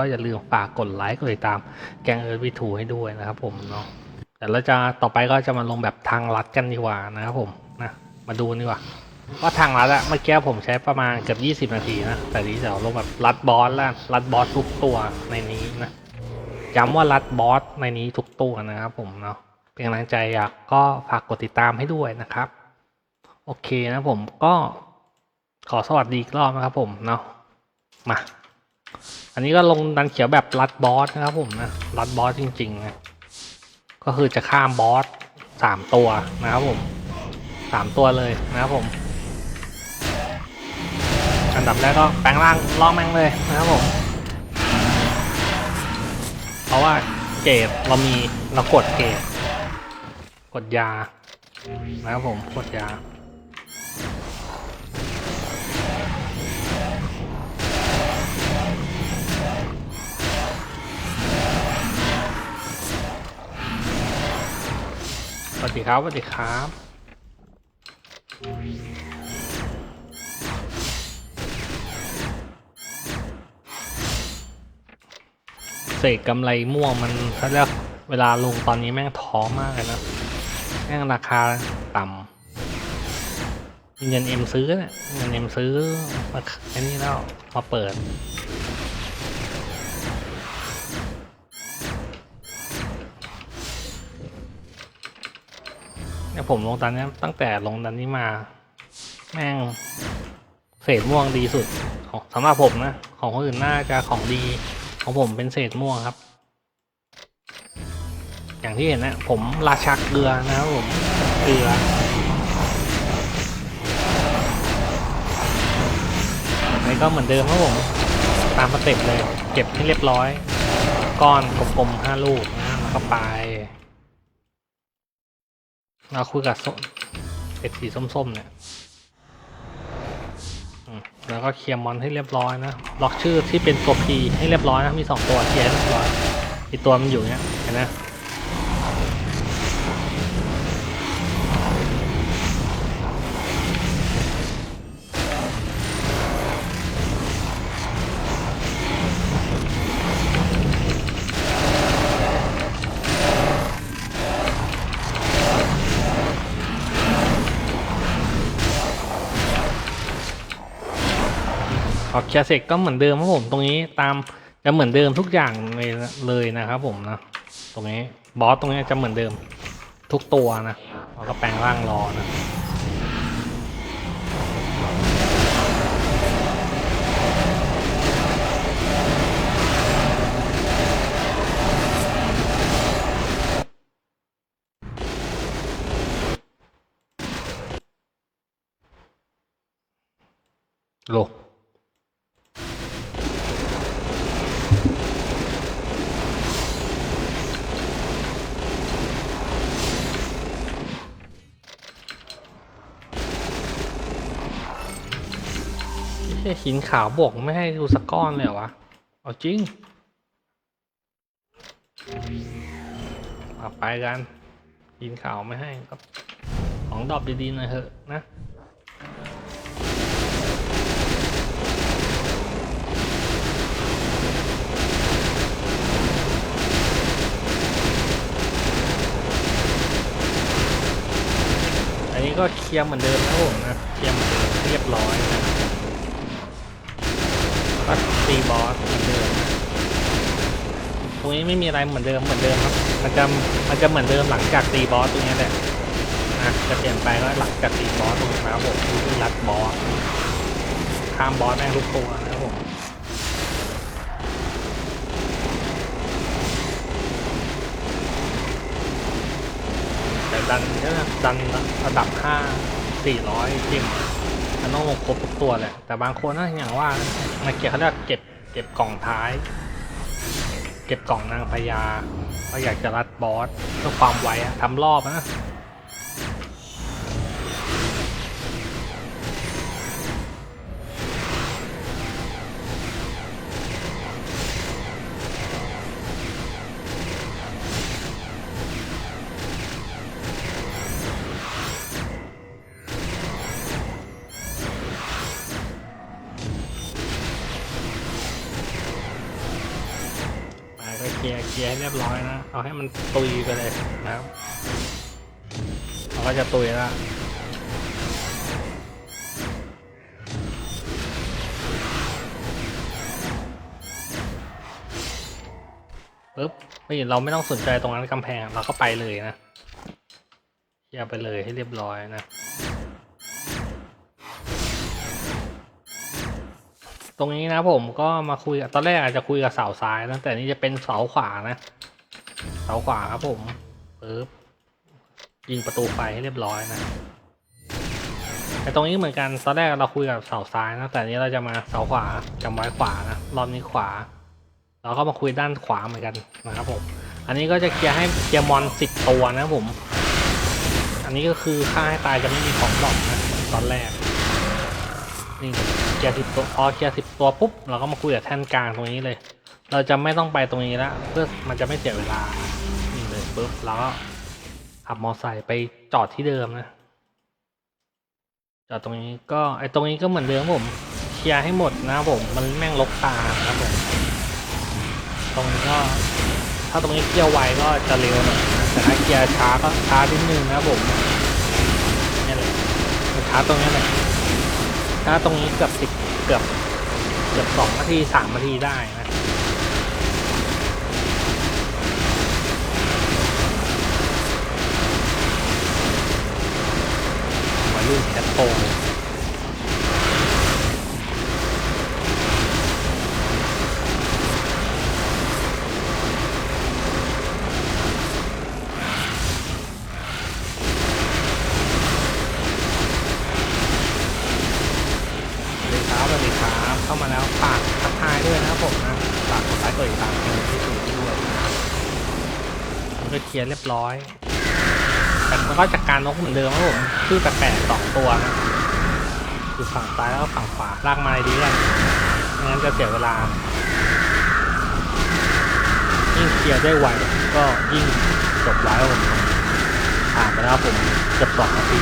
ก็อย่าลืมฝากกดไลค์กดติดตามแกงเอิร์ธวีทูให้ด้วยนะครับผมเนาะแต่เราจะต่อไปก็จะมาลงแบบทางลัดกันดีกว่านะครับผมนะมาดูดีกว่าว่าทางลัดอะเมื่อกี้ผมใช้ประมาณเกือบ20 นาทีนะ แต่นี้เดี๋ยวลงแบบลัดบอสล้วลัดบอสทุกตัวในนี้นะย้ำว่าลัดบอสในนี้ทุกตัวนะครับผมเนาะเป็นกำลังใจอยากก็ฝากกดติดตามให้ด้วยนะครับ โอเคนะผมก็ขอสวัสดีอีกรอบนะครับผมเนาะมา อันนี้ก็ลงดันเขียวแบบรัดบอสนะครับผมนะรัดบอสจริงๆนะก็คือจะข้ามบอสสามตัวนะครับผมสามตัวเลยนะครับผม อันดับแรกก็แปลงร่างล่องแม่งเลยนะครับผม เพราะว่าเกรดเรามีเรากดเกรดกดยานะครับผมกดยา สวัสดีครับสวัสดีครับเศษกำไรม่วงมันเขาเรียกเวลาลงตอนนี้แม่งท้อมากเลยนะแม่งราคาต่ำเงินเอ็มซื้อเนี่ยเงินเอ็มซื้อมาอ้นี่แล้วมาเปิด ผมลงตอนนี้ตั้งแต่ลงดันนี้มา แม่งเศษม่วงดีสุดของสำหรับผมนะ ของคนอื่นน่าจะของดี ของผมเป็นเศษม่วงครับ อย่างที่เห็นนะ ผมราชักเกลือนะครับผมเกลือนนี้ก็เหมือนเดิมครับผม ตามสเต็ปเลย เก็บให้เรียบร้อย ก้อนกลมๆห้าลูกนะแล้วก็ไป เราคุยกับส้มเป็ดสีส้มๆเนี่ยแล้วก็เคลียร์มอนให้เรียบร้อยนะ ล็อกชื่อที่เป็นตัวพีให้เรียบร้อยนะ มีสองตัวเคลียร์เรียบร้อยอีกตัวมันอยู่เนี่ยเห็นไหม พอเคลียร์เสร็จก็เหมือนเดิมครับผมตรงนี้ตามจะเหมือนเดิมทุกอย่างเลยนะเลยนะครับผมนะตรงนี้บอสตรงนี้จะเหมือนเดิมทุกตัวนะเราก็แปลงร่างรอนะโล ไม่ใช่หินขาวบอกไม่ให้ดูสักก้อนเลยเหรอวะ เอาจริงเอาไปกัน หินขาวไม่ให้ก็ของดรอปดีๆหน่อยเถอะนะอันนี้ก็เคลียร์เหมือนเดิมนะผมนะเคลียร์เหมือนเดิมเรียบร้อยนะ ก็ตีบอสเหมือนเดิมตรงนี้ไม่มีอะไรเหมือนเดิมเหมือนเดิมครับ มันจะมันจะเหมือนเดิมหลังจากตีบอสตรงนี้แหละนะจะเปลี่ยนไปก็หลังจากตีบอสตรงนี้นะครับผมที่รัดบอสข้ามบอสแม่งทุกตัวนะครับผมแต่ดันเนี่ยดันระดับห้าสี่ร้อยจริงมันต้องลงครบทุกตัวแหละแต่บางคนนะอย่างว่า มาเก็บเขาเรียกเก็บเก็บกล่องท้าย เก็บกล่องนางพญาก็อยากจะรัดบอสเพื่อความไวอะทำรอบนะ ลียร์ให้เรียบร้อยนะ เอาให้มันตุยไปเลยนะครับเราก็จะตุยแล้วปึ๊บไม่เราไม่ต้องสนใจตรงนั้นกำแพงเราก็ไปเลยนะเคลียร์ไปเลยให้เรียบร้อยนะ ตรงนี้นะผมก็มาคุยตอนแรกอาจจะคุยกับเสาซ้ายนะแต่นี่จะเป็นเสาขวานะ เสาขวาครับผมปึ๊บยิงประตูไฟให้เรียบร้อยนะแต่ตรงนี้เหมือนกันตอนแรกเราคุยกับเสาซ้ายนะ แต่นี้เราจะมาเสาขวาจำไว้ขวานะรอบนี้ขวา เราก็มาคุยด้านขวาเหมือนกันนะครับผม อันนี้ก็จะเคลียร์ให้เคลียร์มอนสิบตัวนะผม อันนี้ก็คือฆ่าให้ตายจะไม่มีของดรอกนะตอนแรก นี่เคลียร์สิบตัวพอเคลียร์สิบตัวปุ๊บเราก็มาคุยกับแท่นกลางตรงนี้เลย เราจะไม่ต้องไปตรงนี้ล้วเพื่อมันจะไม่เสียเวลานี่เลยปุ๊บเราก็ขับมอไซค์ไปจอดที่เดิมนะจอดตรงนี้ก็ไอตรงนี้ก็เหมือนเดิมผมเคลียร์ให้หมดนะผมมันแม่งลกตาครับผมตรงนี้ก็ถ้าตรงนี้เคลียร์ไวก็จะเร็วหน่อยแต่ถ้าเคลียร์ช้าก็ช้านิดนึงนะผมนี่แหละช้าตรงนี้แหละ้าตรงนี้เกือบสิบเกือบเกือบสองนาทีสามนาทีได้นะวัยรุ่นแคทโตสวัสดีครับสวัสดีครับเข้ามาแล้วฝากทักทายด้วยนะครับผมนะฝากกดไลค์กดติดตามเพจที่สูงด้วยมันก็เค ลียร์เรียบร้อยแต่มันก็จัดการนกเหมือนเดิมครับผมชื่อแปลกๆสองตัวนะอยู่ฝั่งซ้ายแล้วก็ฝั่งขวาลากมาดีกันงั้นจะเสียเวลายิ่งเคลียร์ได้ไวก็ยิ่งจบไวครับผมผ่านไปแล้วผมเกือบสองนาที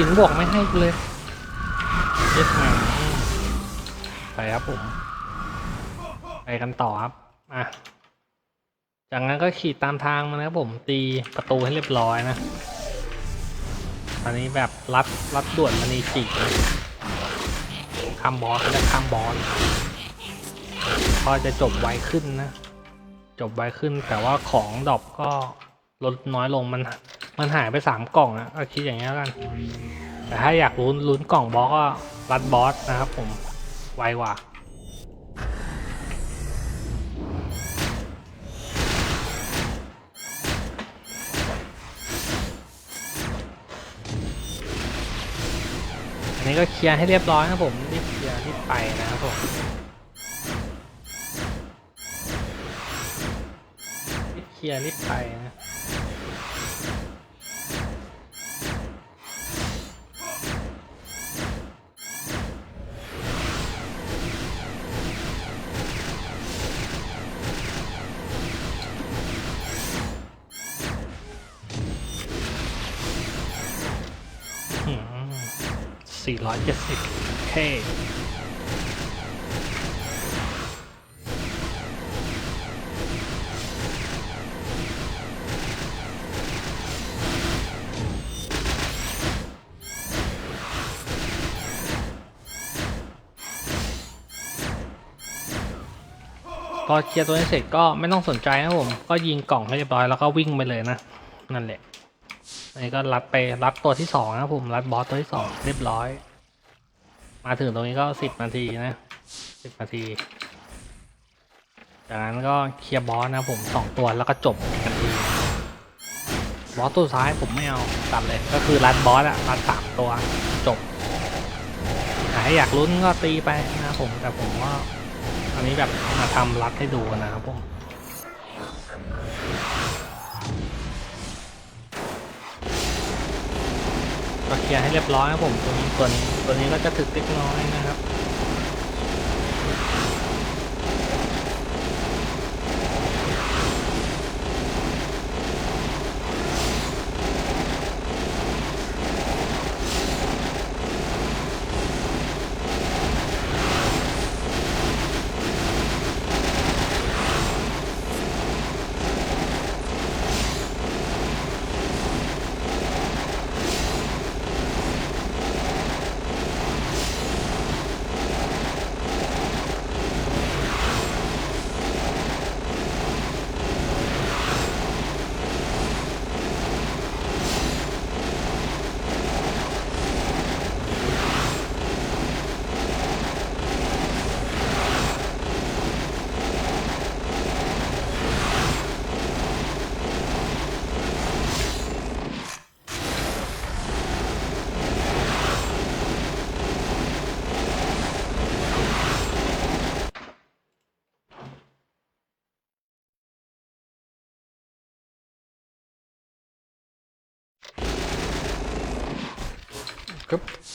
หินบวกไม่ให้กูเลยเย็ดแมงไปครับผม ไปกันต่อครับ อะ จากนั้นก็ขี่ตามทางมานะครับผม ตีประตูให้เรียบร้อยนะอันนี้แบบรัดรัดด่วนมันนีจิกนะคำบอสและคำบอสพอจะจบไวขึ้นนะ จบไวขึ้นแต่ว่าของดอปก็ลดน้อยลงมัน มันหายไปสามกล่องนะก็คิดอย่างนี้แล้วกัน แต่ถ้าอยากลุ้นลุ้นกล่องบอสก็รัดบอสนะครับผมไวกว่าอันนี้ก็เคลียร์ให้เรียบร้อยนะผมรีบเคลียร์รีบไปนะครับผมรีบเคลียร์รีบไปนะ สี่ร้อยเจ็ดสิบเคพอเคลียร์ตัวนี้เสร็จก็ไม่ต้องสนใจนะผม ก็ยิงกล่องให้เรียบร้อยแล้วก็วิ่งไปเลยนะ นั่นแหละ นี้ก็รัดไปรัดตัวที่สองนะครับผมรัดบอสตัวที่สองเรียบร้อย มาถึงตรงนี้ก็สิบนาทีนะสิบนาที จากนั้นก็เคลียร์บอสนะผมสองตัวแล้วก็จบกันทีบอสตัวสุดท้ายผมไม่เอาตัดเลยก็คือรัดบอสอะรัดสามตัวจบแต่ถ้าอยากลุ้นก็ตีไปนะผมแต่ผมว่าอันนี้แบบมาทำรัดให้ดูนะครับผม ก็เคลียร์ให้เรียบร้อยครับผมตัวนี้ตัวนี้ตัวนี้ก็จะถึกเล็กน้อยนะครับ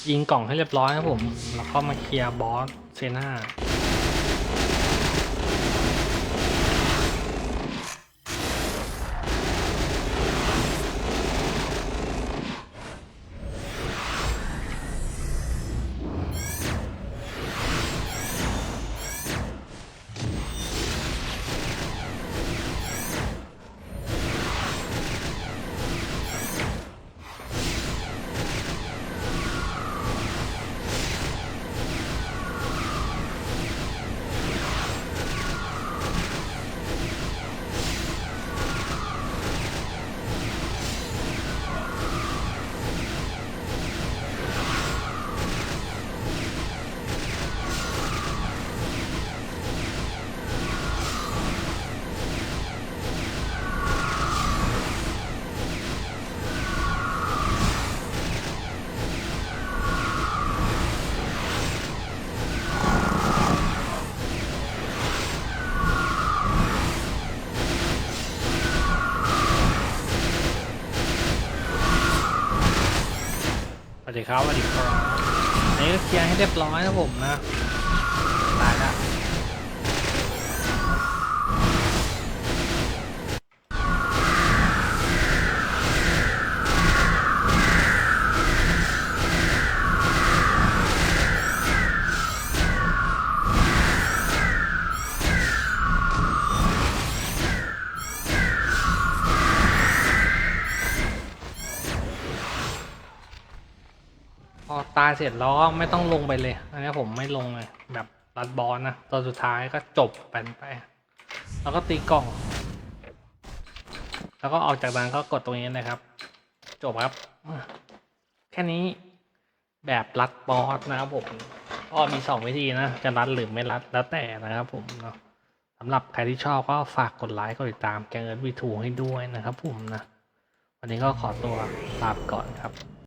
ยิงกล่องให้เรียบร้อยครับผม แล้วเขามาเคลียร์บอสเซน่า ดีครับสวัสดีครับอันนี้ก็เคลียร์ให้เรียบร้อยนะผมนะ เสร็จแล้วก็ไม่ต้องลงไปเลย อันนี้ผมไม่ลงเลยแบบรัดบอลนะตอนสุดท้ายก็จบไปไปแล้วก็ตีกล่อง แล้วก็ออกจากนั้นก็กดตรงนี้นะครับ จบครับ แค่นี้แบบรัดบอสนะครับผมก็มีสองวิธีนะ จะรัดหรือไม่รัดแล้วแต่นะครับผมเนาะสำหรับใครที่ชอบก็ฝากกดไลค์กดติดตามแกงเอิร์ธวีทูให้ด้วยนะครับผมนะ วันนี้ก็ขอตัวลาไปก่อนครับ